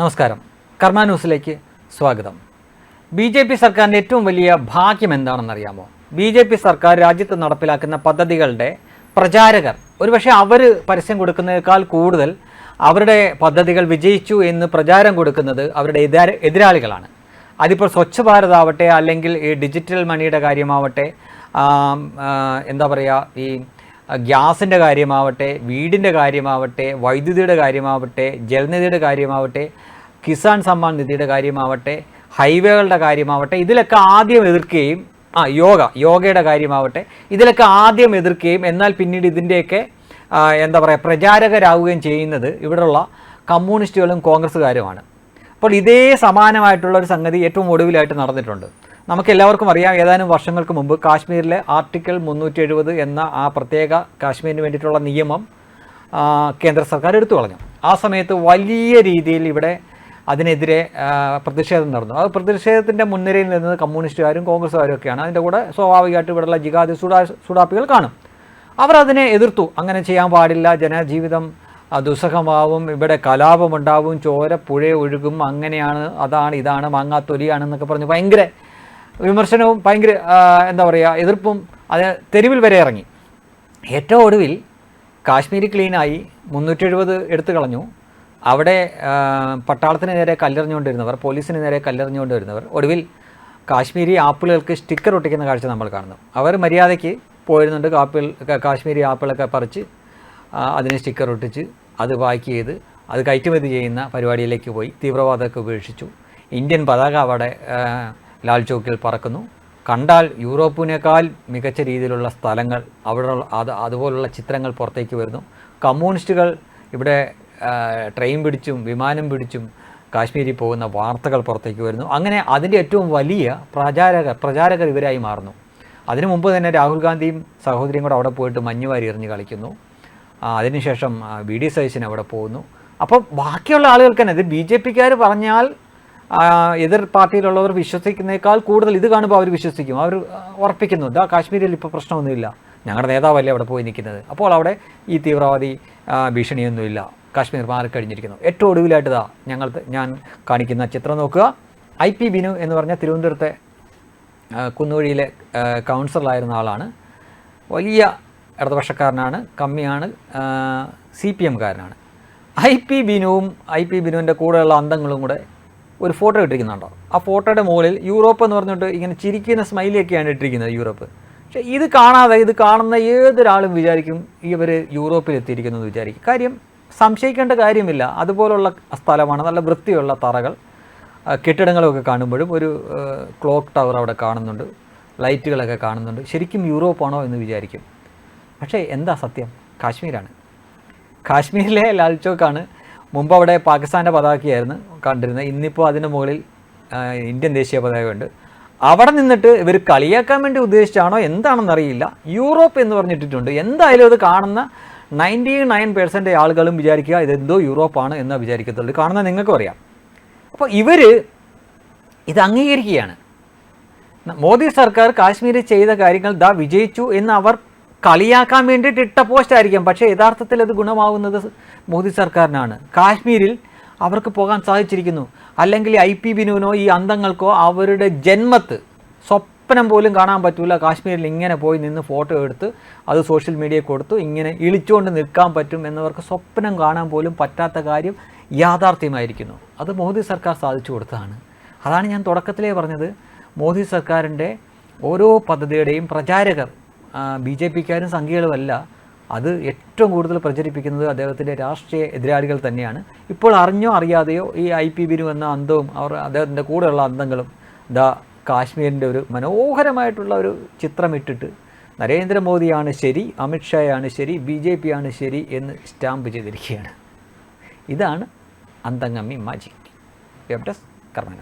നമസ്കാരം. കർമ്മ ന്യൂസിലേക്ക് സ്വാഗതം. ബി ജെ പി സർക്കാരിന്റെ ഏറ്റവും വലിയ ഭാഗ്യം എന്താണെന്നറിയാമോ? ബി ജെ പി സർക്കാർ രാജ്യത്ത് നടപ്പിലാക്കുന്ന പദ്ധതികളുടെ പ്രചാരകർ. ഒരുപക്ഷെ അവർ പരസ്യം കൊടുക്കുന്നതിനേക്കാൾ കൂടുതൽ അവരുടെ പദ്ധതികൾ വിജയിച്ചു എന്ന് പ്രചാരം കൊടുക്കുന്നത് അവരുടെ എതിരാ എതിരാളികളാണ്. അതിപ്പോൾ സ്വച്ഛ് ഭാരത് ആവട്ടെ അല്ലെങ്കിൽ ഈ ഡിജിറ്റൽ മണിയുടെ കാര്യമാവട്ടെ എന്താ പറയുക ഈ ഗ്യാസിന്റെ കാര്യമാവട്ടെ വീടിന്റെ കാര്യമാവട്ടെ വൈദ്യുതിയുടെ കാര്യമാവട്ടെ ജലനിധിയുടെ കാര്യമാവട്ടെ കിസാൻ സമ്മാൻ നിധിയുടെ കാര്യമാവട്ടെ ഹൈവേകളുടെ കാര്യമാവട്ടെ ഇതിലൊക്കെ ആദ്യം എതിർക്കുകയും ആ യോഗ യോഗയുടെ കാര്യമാവട്ടെ ഇതിലൊക്കെ ആദ്യം എതിർക്കുകയും എന്നാൽ പിന്നീട് ഇതിന്റെയൊക്കെ എന്താ പറയുക പ്രചാരകരാകുകയും ചെയ്യുന്നത് ഇവിടെയുള്ള കമ്മ്യൂണിസ്റ്റുകളും കോൺഗ്രസ്സുകാരുമാണ്. അപ്പോൾ ഇതേ സമാനമായിട്ടുള്ള ഒരു സംഗതി ഏറ്റവും ഒടുവിലായിട്ട് നടന്നിട്ടുണ്ട്. നമുക്ക് എല്ലാവർക്കും അറിയാം ഏതാനും വർഷങ്ങൾക്ക് മുമ്പ് കാശ്മീരിലെ ആർട്ടിക്കിൾ മുന്നൂറ്റി എഴുപത് എന്ന ആ പ്രത്യേക കാശ്മീരിന് വേണ്ടിയിട്ടുള്ള നിയമം കേന്ദ്ര സർക്കാർ എടുത്തു കളഞ്ഞു. ആ സമയത്ത് വലിയ രീതിയിൽ ഇവിടെ അതിനെതിരെ പ്രതിഷേധം നടന്നു. അത് പ്രതിഷേധത്തിന്റെ മുൻനിരയിൽ നിന്നത് കമ്മ്യൂണിസ്റ്റുകാരും കോൺഗ്രസ്സുകാരും ഒക്കെയാണ്. അതിന്റെ കൂടെ സ്വാഭാവികമായിട്ട് ഇവിടെയുള്ള ജിഹാദി സുഡാ സുഡാപ്പികൾ കാണും. അവർ അതിനെ എതിർത്തു. അങ്ങനെ ചെയ്യാൻ പാടില്ല. ജനജീവിതം ദുസ്സഹമാവും. ഇവിടെ കലാപമുണ്ടാവും. ചോര പുഴ ഒഴുകും അങ്ങനെയാണ് അതാണ് ഇതാണ് മാങ്ങാത്തൊലിയാണെന്നൊക്കെ പറഞ്ഞ് ഭയങ്കര വിമർശനവും ഭയങ്കര എന്താ പറയുക എതിർപ്പും അത് തെരുവിൽ വരെ ഇറങ്ങി. ഏറ്റവും ഒടുവിൽ കാശ്മീർ ക്ലീനായി മുന്നൂറ്റി എഴുപത് എടുത്തു കളഞ്ഞു. അവിടെ പട്ടാളത്തിന് നേരെ കല്ലെറിഞ്ഞുകൊണ്ടിരുന്നവർ പോലീസിന് നേരെ കല്ലെറിഞ്ഞുകൊണ്ടിരുന്നവർ ഒടുവിൽ കാശ്മീരി ആപ്പിളുകൾക്ക് സ്റ്റിക്കർ ഒട്ടിക്കുന്ന കാഴ്ച നമ്മൾ കാണുന്നു. അവർ മര്യാദയ്ക്ക് പോയിരുന്നുണ്ട് കാപ്പിൾ കാശ്മീരി ആപ്പിളൊക്കെ പറിച്ച് അതിന് സ്റ്റിക്കർ ഒട്ടിച്ച് അത് പാക്ക് ചെയ്ത് അത് കയറ്റുമതി ചെയ്യുന്ന പരിപാടിയിലേക്ക് പോയി തീവ്രവാദമൊക്കെ ഉപേക്ഷിച്ചു. ഇന്ത്യൻ പതാക അവിടെ ലാൽ ചോക്കിൽ പറക്കുന്നു. കണ്ടാൽ യൂറോപ്പിനേക്കാൾ മികച്ച രീതിയിലുള്ള സ്ഥലങ്ങൾ അവിടെ അത് അതുപോലുള്ള ചിത്രങ്ങൾ പുറത്തേക്ക് വരുന്നു. കമ്മ്യൂണിസ്റ്റുകൾ ഇവിടെ ട്രെയിൻ പിടിച്ചും വിമാനം പിടിച്ചും കാശ്മീരിൽ പോകുന്ന വാർത്തകൾ പുറത്തേക്ക് വരുന്നു. അങ്ങനെ അതിന്റെ ഏറ്റവും വലിയ പ്രചാരകർ പ്രചാരകർ ഇവരായി മാറുന്നു. അതിനു മുമ്പ് തന്നെ രാഹുൽ ഗാന്ധിയും സഹോദരിയും കൂടെ അവിടെ പോയിട്ട് മഞ്ഞുവാരി എറിഞ്ഞ് കളിക്കുന്നു. അതിനുശേഷം വി ഡി സതീശൻ അവിടെ പോകുന്നു. അപ്പോൾ ബാക്കിയുള്ള ആളുകൾക്ക് തന്നെ ഇത് ബി ജെ പിക്കാർ പറഞ്ഞാൽ എതിർ പാർട്ടിയിലുള്ളവർ വിശ്വസിക്കുന്നേക്കാൾ കൂടുതൽ ഇത് കാണുമ്പോൾ അവർ വിശ്വസിക്കും. അവർ ഉറപ്പിക്കുന്നു ഇതാ കാശ്മീരിൽ ഇപ്പോൾ പ്രശ്നമൊന്നുമില്ല. ഞങ്ങളുടെ നേതാവല്ലേ അവിടെ പോയി നിൽക്കുന്നത് അപ്പോൾ അവിടെ ഈ തീവ്രവാദി ഭീഷണിയൊന്നുമില്ല. കാശ്മീർ മാറിക്കഴിഞ്ഞിരിക്കുന്നു. ഏറ്റവും ഒടുവിലായിട്ട് ഇതാ ഞങ്ങൾ ഞാൻ കാണിക്കുന്ന ചിത്രം നോക്കുക. ഐ പി ബിനു എന്ന് പറഞ്ഞ തിരുവനന്തപുരത്തെ കുന്നുവഴിയിലെ കൗൺസിലറായിരുന്ന ആളാണ്. വലിയ ഇടതുപക്ഷക്കാരനാണ് കമ്മിയാണ് സി പി എംകാരനാണ് ഐ പി ബിനുവും ഐ പി ബിനുവിന്റെ കൂടെയുള്ള അന്തങ്ങളും കൂടെ ഒരു ഫോട്ടോ ഇട്ടിരിക്കുന്നുണ്ടോ? ആ ഫോട്ടോയുടെ മുകളിൽ യൂറോപ്പ് എന്ന് പറഞ്ഞിട്ട് ഇങ്ങനെ ചിരിക്കുന്ന സ്മൈലിയൊക്കെയാണ് ഇട്ടിരിക്കുന്നത് യൂറോപ്പ്. പക്ഷേ ഇത് കാണാതെ ഇത് കാണുന്ന ഏതൊരാളും വിചാരിക്കും ഇവർ യൂറോപ്പിൽ എത്തിയിരിക്കുന്നു എന്ന് വിചാരിക്കും. കാര്യം സംശയിക്കേണ്ട കാര്യമില്ല. അതുപോലുള്ള സ്ഥലമാണ് നല്ല വൃത്തിയുള്ള തറകൾ. കെട്ടിടങ്ങളൊക്കെ കാണുമ്പോഴും ഒരു ക്ലോക്ക് ടവർ അവിടെ കാണുന്നുണ്ട്. ലൈറ്റുകളൊക്കെ കാണുന്നുണ്ട്. ശരിക്കും യൂറോപ്പാണോ എന്ന് വിചാരിക്കും. പക്ഷേ എന്താ സത്യം? കാശ്മീരാണ്. കാശ്മീരിലെ ലാൽ ചോക്കാണ് മുമ്പ് അവിടെ പാകിസ്ഥാന്റെ പതാകയായിരുന്നു കണ്ടിരുന്നത്. ഇന്നിപ്പോൾ അതിന് മുകളിൽ ഇന്ത്യൻ ദേശീയ പതാകയുണ്ട്. അവിടെ നിന്നിട്ട് ഇവർ കളിയാക്കാൻ വേണ്ടി ഉദ്ദേശിച്ചാണോ എന്താണെന്നറിയില്ല യൂറോപ്പ് എന്ന് പറഞ്ഞിട്ടിട്ടുണ്ട്. എന്തായാലും അത് കാണുന്ന നയന്റി നയൻ പെർസെന്റ് ആളുകളും വിചാരിക്കുക ഇതെന്തോ യൂറോപ്പാണ് എന്ന് വിചാരിക്കത്തുള്ളൂ. കാണുന്ന നിങ്ങൾക്കും അറിയാം. അപ്പോൾ ഇവർ ഇത് അംഗീകരിക്കുകയാണ്. മോദി സർക്കാർ കാശ്മീരിൽ ചെയ്ത കാര്യങ്ങൾ ദാ വിജയിച്ചു എന്ന് അവർ കളിയാക്കാൻ വേണ്ടിയിട്ട് ഇട്ട പോസ്റ്റ് ആയിരിക്കാം. പക്ഷേ യഥാർത്ഥത്തിൽ അത് ഗുണമാവുന്നത് മോദി സർക്കാരിനാണ്. കാശ്മീരിൽ അവർക്ക് പോകാൻ സാധിച്ചിരിക്കുന്നു. അല്ലെങ്കിൽ ഐ പി ബിനുവിനോ ഈ അന്തങ്ങൾക്കോ അവരുടെ ജന്മത്ത് സ്വപ്നം പോലും കാണാൻ പറ്റില്ല കാശ്മീരിൽ ഇങ്ങനെ പോയി നിന്ന് ഫോട്ടോ എടുത്ത് അത് സോഷ്യൽ മീഡിയയിൽ കൊടുത്തു ഇങ്ങനെ ഇളിച്ചുകൊണ്ട് നിൽക്കാൻ പറ്റും എന്നവർക്ക് സ്വപ്നം കാണാൻ പോലും പറ്റാത്ത കാര്യം യാഥാർത്ഥ്യമായിരിക്കുന്നു. അത് മോദി സർക്കാർ സാധിച്ചു കൊടുത്തതാണ്. അതാണ് ഞാൻ തുടക്കത്തിലേ പറഞ്ഞത്. മോദി സർക്കാരിന്റെ ഓരോ പദ്ധതിയുടെയും പ്രചാരകർ ബി ജെ പിക്കാരും സംഖ്യകളുമല്ല അത് ഏറ്റവും കൂടുതൽ പ്രചരിപ്പിക്കുന്നത് അദ്ദേഹത്തിന്റെ രാഷ്ട്രീയ എതിരാളികൾ തന്നെയാണ്. ഇപ്പോൾ അറിഞ്ഞോ അറിയാതെയോ ഈ ഐ പി ബിനു എന്ന അന്തവും അവർ അദ്ദേഹത്തിന്റെ കൂടെയുള്ള അന്തങ്ങളും ദാ കാശ്മീരിന്റെ ഒരു മനോഹരമായിട്ടുള്ള ഒരു ചിത്രമിട്ടിട്ട് നരേന്ദ്രമോദിയാണ് ശരി അമിത്ഷായാണ് ശരി ബി ജെ പി ആണ് ശരി എന്ന് സ്റ്റാമ്പ് ചെയ്തിരിക്കുകയാണ്. ഇതാണ് അന്തംഗമ്മി മാജിക്. വെബ് ഡെസ്ക് കർമ്മ